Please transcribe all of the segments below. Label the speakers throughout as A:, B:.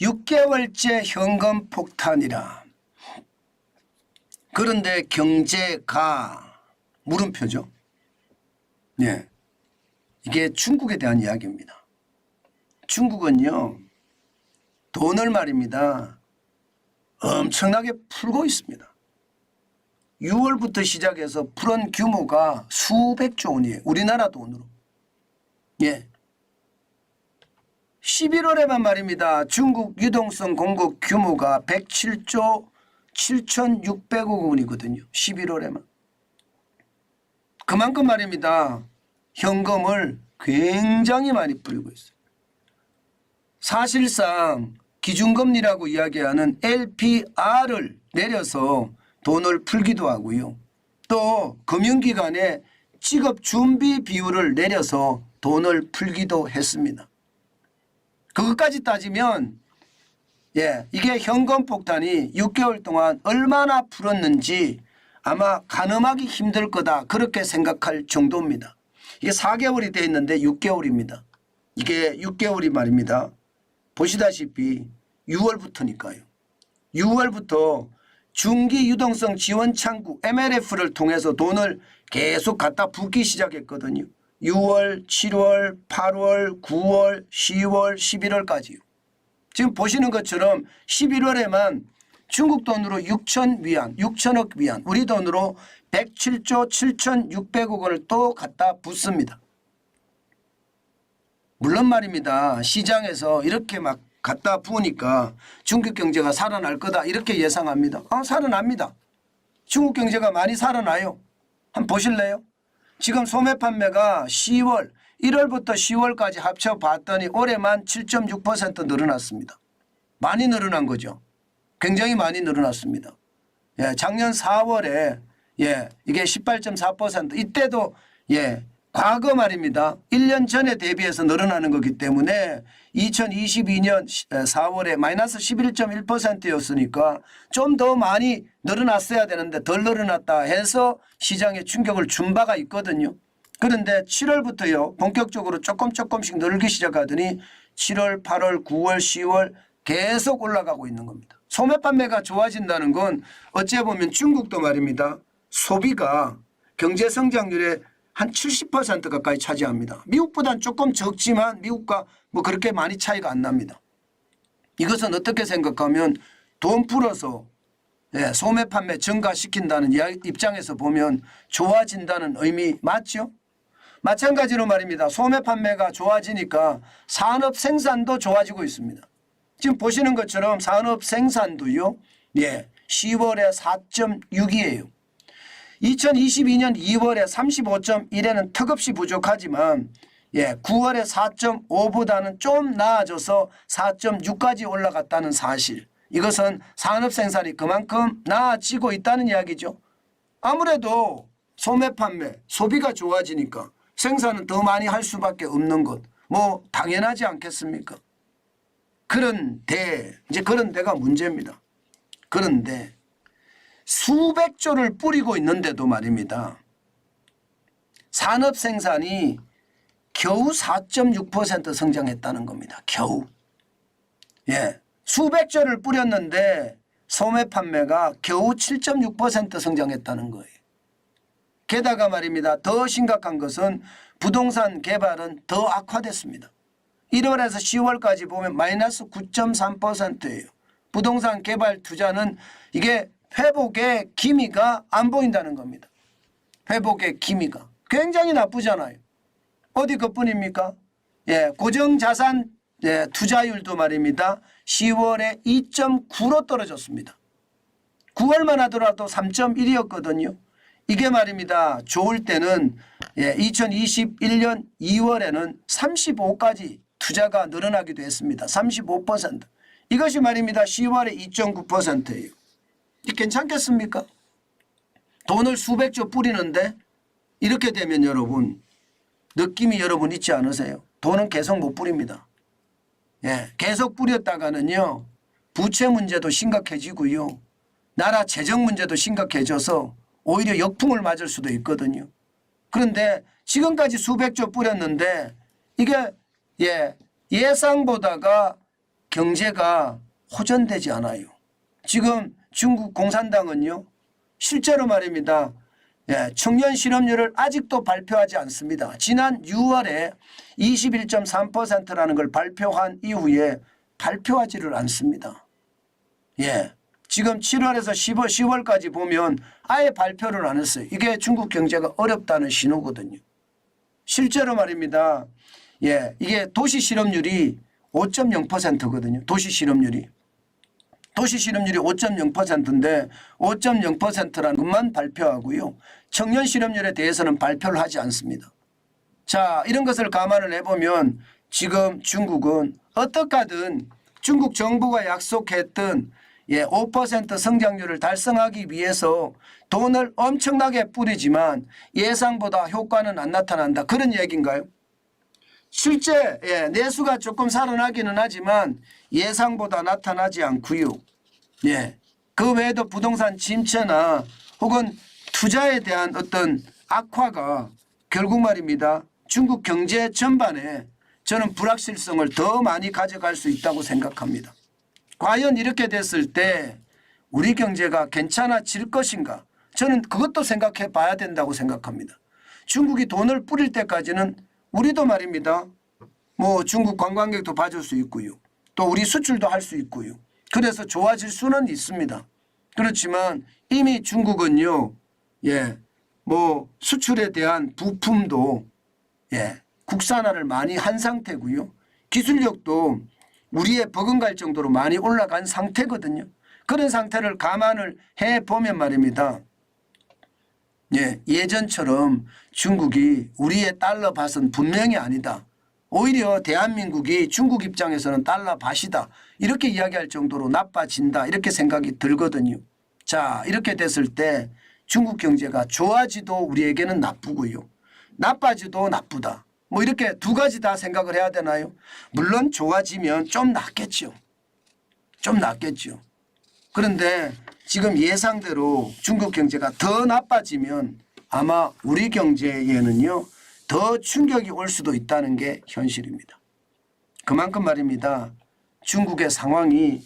A: 6개월째 현금 폭탄이라. 그런데 경제가 물음표죠. 예. 이게 중국에 대한 이야기입니다. 중국은요, 돈을 말입니다. 엄청나게 풀고 있습니다. 6월부터 시작해서 풀은 규모가 수백조 원이에요. 우리나라 돈으로. 예. 11월에만 말입니다. 중국 유동성 공급 규모가 107조 7,600억 원이거든요. 11월에만. 그만큼 말입니다. 현금을 굉장히 많이 뿌리고 있어요. 사실상 기준금리라고 이야기하는 LPR을 내려서 돈을 풀기도 하고요. 또 금융기관의 지급 준비 비율을 내려서 돈을 풀기도 했습니다. 그것까지 따지면 예, 이게 현금 폭탄이 6개월 동안 얼마나 풀었는지 아마 가늠하기 힘들 거다 그렇게 생각할 정도입니다. 이게 4개월이 돼 있는데 6개월입니다. 이게 6개월이 말입니다. 보시다시피 6월부터니까요. 6월부터 중기 유동성 지원 창구 MLF를 통해서 돈을 계속 갖다 붓기 시작했거든요. 6월, 7월, 8월, 9월, 10월, 11월까지요. 지금 보시는 것처럼 11월에만 중국 돈으로 6천 위안, 6천억 위안, 우리 돈으로 107조 7,600억 원을 또 갖다 붓습니다. 물론 말입니다. 시장에서 이렇게 막 갖다 부으니까 중국 경제가 살아날 거다 이렇게 예상합니다. 아, 살아납니다. 중국 경제가 많이 살아나요. 한번 보실래요? 지금 소매 판매가 10월, 1월부터 10월까지 합쳐 봤더니 올해만 7.6% 늘어났습니다. 많이 늘어난 거죠. 굉장히 많이 늘어났습니다. 예, 작년 4월에 예, 이게 18.4% 이때도 예, 과거 말입니다. 1년 전에 대비해서 늘어나는 거기 때문에 2022년 4월에 마이너스 11.1%였으니까 좀 더 많이 늘어났어야 되는데 덜 늘어났다 해서 시장에 충격을 준 바가 있거든요. 그런데 7월부터요 본격적으로 조금 조금씩 늘기 시작하더니 7월, 8월, 9월, 10월 계속 올라가고 있는 겁니다. 소매 판매가 좋아진다는 건 어찌 보면 중국도 말입니다. 소비가 경제 성장률의 한 70% 가까이 차지합니다. 미국보다는 조금 적지만 미국과 뭐 그렇게 많이 차이가 안 납니다. 이것은 어떻게 생각하면 돈 풀어서 예, 소매 판매 증가시킨다는 입장에서 보면 좋아진다는 의미 맞죠? 마찬가지로 말입니다. 소매 판매가 좋아지니까 산업 생산도 좋아지고 있습니다. 지금 보시는 것처럼 산업 생산도요. 예. 10월에 4.6이에요. 2022년 2월에 35.1에는 턱없이 부족하지만 예, 9월에 4.5보다는 좀 나아져서 4.6까지 올라갔다는 사실. 이것은 산업 생산이 그만큼 나아지고 있다는 이야기죠. 아무래도 소매 판매, 소비가 좋아지니까 생산은 더 많이 할 수밖에 없는 것. 뭐 당연하지 않겠습니까? 그런데 이제 그런 데가 문제입니다. 그런데 수백 조를 뿌리고 있는데도 말입니다. 산업 생산이 겨우 4.6% 성장했다는 겁니다. 겨우. 예. 수백 조를 뿌렸는데 소매 판매가 겨우 7.6% 성장했다는 거예요. 게다가 말입니다. 더 심각한 것은 부동산 개발은 더 악화됐습니다. 1월에서 10월까지 보면 마이너스 9.3%예요. 부동산 개발 투자는 이게 회복의 기미가 안 보인다는 겁니다. 회복의 기미가 굉장히 나쁘잖아요. 어디 그뿐입니까? 예, 고정자산 예, 투자율도 말입니다. 10월에 2.9로 떨어졌습니다. 9월만 하더라도 3.1이었거든요. 이게 말입니다. 좋을 때는 예, 2021년 2월에는 35까지 투자가 늘어나기도 했습니다. 35%. 이것이 말입니다. 10월에 2.9%예요. 이 괜찮겠습니까? 돈을 수백 조 뿌리는데 이렇게 되면 여러분 느낌이 여러분 있지 않으세요? 돈은 계속 못 뿌립니다. 예, 계속 뿌렸다가는요 부채 문제도 심각해지고요 나라 재정 문제도 심각해져서 오히려 역풍을 맞을 수도 있거든요. 그런데 지금까지 수백 조 뿌렸는데 이게 예 예상보다가 경제가 호전되지 않아요. 지금 중국 공산당은요, 실제로 말입니다. 예, 청년 실업률을 아직도 발표하지 않습니다. 지난 6월에 21.3%라는 걸 발표한 이후에 발표하지를 않습니다. 예. 지금 7월에서 10월, 10월까지 보면 아예 발표를 안 했어요. 이게 중국 경제가 어렵다는 신호거든요. 실제로 말입니다. 예, 이게 도시 실업률이 5.0%거든요. 도시 실업률이. 도시 실업률이 5.0%인데 5.0%라는 것만 발표하고요. 청년 실업률에 대해서는 발표를 하지 않습니다. 자, 이런 것을 감안을 해보면 지금 중국은 어떻게든 중국 정부가 약속했던 예, 5% 성장률을 달성하기 위해서 돈을 엄청나게 뿌리지만 예상보다 효과는 안 나타난다. 그런 얘기인가요? 실제 예, 내수가 조금 살아나기는 하지만 예상보다 나타나지 않고요. 예. 그 외에도 부동산 침체나 혹은 투자에 대한 어떤 악화가 결국 말입니다. 중국 경제 전반에 저는 불확실성을 더 많이 가져갈 수 있다고 생각합니다. 과연 이렇게 됐을 때 우리 경제가 괜찮아질 것인가? 저는 그것도 생각해 봐야 된다고 생각합니다. 중국이 돈을 뿌릴 때까지는 우리도 말입니다. 뭐 중국 관광객도 봐줄 수 있고요. 또 우리 수출도 할 수 있고요. 그래서 좋아질 수는 있습니다. 그렇지만 이미 중국은요, 예, 뭐 수출에 대한 부품도 예, 국산화를 많이 한 상태고요. 기술력도 우리의 버금갈 정도로 많이 올라간 상태거든요. 그런 상태를 감안을 해 보면 말입니다. 예, 예전처럼 중국이 우리의 달러 밭은 분명히 아니다. 오히려 대한민국이 중국 입장에서는 달러 밭이다. 이렇게 이야기할 정도로 나빠진다. 이렇게 생각이 들거든요. 자, 이렇게 됐을 때 중국 경제가 좋아지도 우리에게는 나쁘고요. 나빠지도 나쁘다. 뭐 이렇게 두 가지 다 생각을 해야 되나요? 물론 좋아지면 좀 낫겠죠. 좀 낫겠죠. 그런데 지금 예상대로 중국 경제가 더 나빠지면 아마 우리 경제에는요 더 충격이 올 수도 있다는 게 현실입니다. 그만큼 말입니다. 중국의 상황이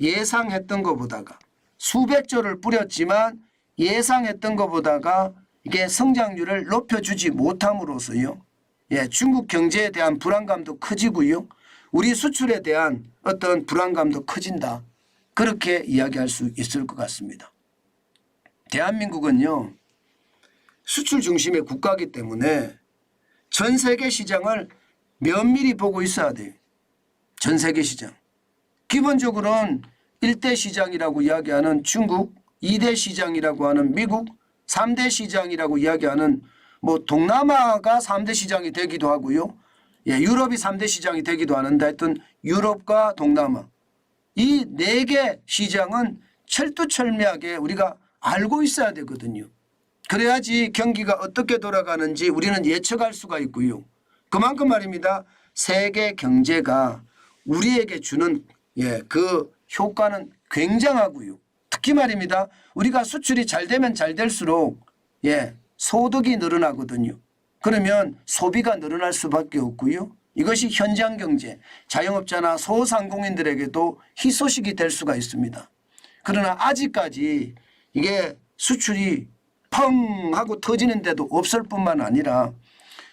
A: 예상했던 것보다가 수백 조를 뿌렸지만 예상했던 것보다가 이게 성장률을 높여주지 못함으로써요. 예, 중국 경제에 대한 불안감도 커지고요. 우리 수출에 대한 어떤 불안감도 커진다. 그렇게 이야기할 수 있을 것 같습니다. 대한민국은요. 수출 중심의 국가이기 때문에 전 세계 시장을 면밀히 보고 있어야 돼요. 전 세계 시장. 기본적으로는 1대 시장이라고 이야기하는 중국, 2대 시장이라고 하는 미국, 3대 시장이라고 이야기하는 뭐 동남아가 3대 시장이 되기도 하고요. 예, 유럽이 3대 시장이 되기도 하는데 하여튼 유럽과 동남아 이 네 개 시장은 철두철미하게 우리가 알고 있어야 되거든요. 그래야지 경기가 어떻게 돌아가는지 우리는 예측할 수가 있고요. 그만큼 말입니다. 세계 경제가 우리에게 주는 예, 그 효과는 굉장하고요. 특히 말입니다. 우리가 수출이 잘 되면 잘 될수록 예, 소득이 늘어나거든요. 그러면 소비가 늘어날 수밖에 없고요. 이것이 현장 경제, 자영업자나 소상공인들에게도 희소식이 될 수가 있습니다. 그러나 아직까지 이게 수출이 펑 하고 터지는 데도 없을 뿐만 아니라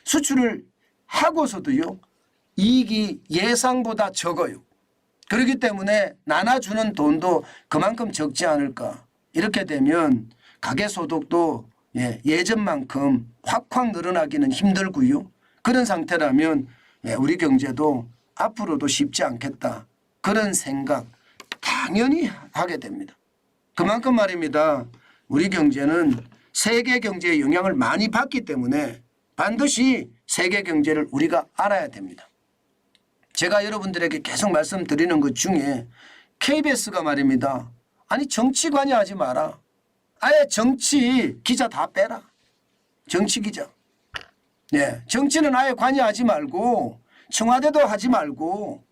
A: 수출을 하고서도요 이익이 예상보다 적어요. 그렇기 때문에 나눠주는 돈도 그만큼 적지 않을까. 이렇게 되면 가계소득도 예, 예전만큼 확확 늘어나기는 힘들고요. 그런 상태라면 예, 우리 경제도 앞으로도 쉽지 않겠다. 그런 생각 당연히 하게 됩니다. 그만큼 말입니다. 우리 경제는 세계 경제의 영향을 많이 받기 때문에 반드시 세계 경제를 우리가 알아야 됩니다. 제가 여러분들에게 계속 말씀드리는 것 중에 KBS가 말입니다. 아니 정치 관여하지 마라. 아예 정치 기자 다 빼라. 정치 기자. 예, 정치는 아예 관여하지 말고 청와대도 하지 말고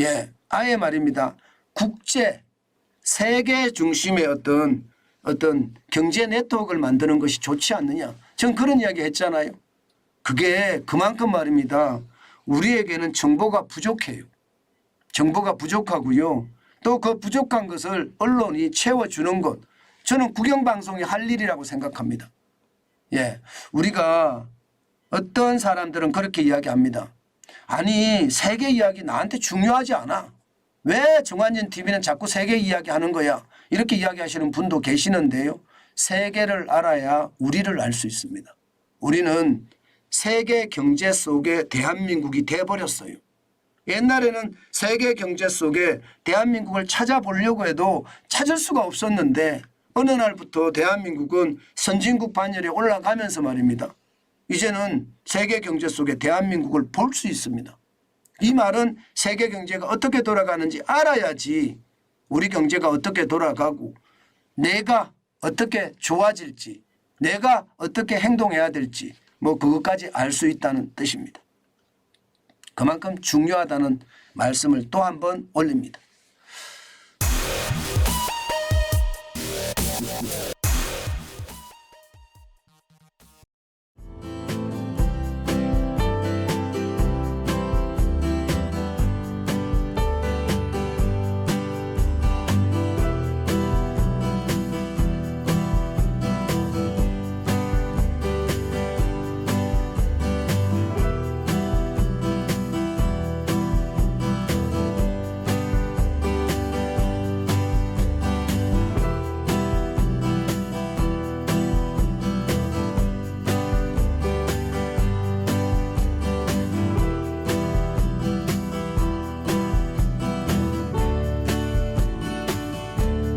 A: 예, 아예 말입니다. 국제 세계 중심의 어떤 어떤 경제 네트워크를 만드는 것이 좋지 않느냐. 전 그런 이야기 했잖아요. 그게 그만큼 말입니다. 우리에게는 정보가 부족해요. 정보가 부족하고요. 또 그 부족한 것을 언론이 채워주는 것. 저는 국영방송이 할 일이라고 생각합니다. 예. 우리가 어떤 사람들은 그렇게 이야기합니다. 아니, 세계 이야기 나한테 중요하지 않아. 왜 정한진 TV는 자꾸 세계 이야기 하는 거야? 이렇게 이야기하시는 분도 계시는데요. 세계를 알아야 우리를 알 수 있습니다. 우리는 세계 경제 속에 대한민국이 돼버렸어요. 옛날에는 세계 경제 속에 대한민국을 찾아보려고 해도 찾을 수가 없었는데 어느 날부터 대한민국은 선진국 반열에 올라가면서 말입니다. 이제는 세계 경제 속에 대한민국을 볼 수 있습니다. 이 말은 세계 경제가 어떻게 돌아가는지 알아야지 우리 경제가 어떻게 돌아가고 내가 어떻게 좋아질지 내가 어떻게 행동해야 될지 뭐 그것까지 알 수 있다는 뜻입니다. 그만큼 중요하다는 말씀을 또 한 번 올립니다.